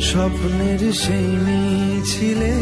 স্বপ্নের সেই মিছিলে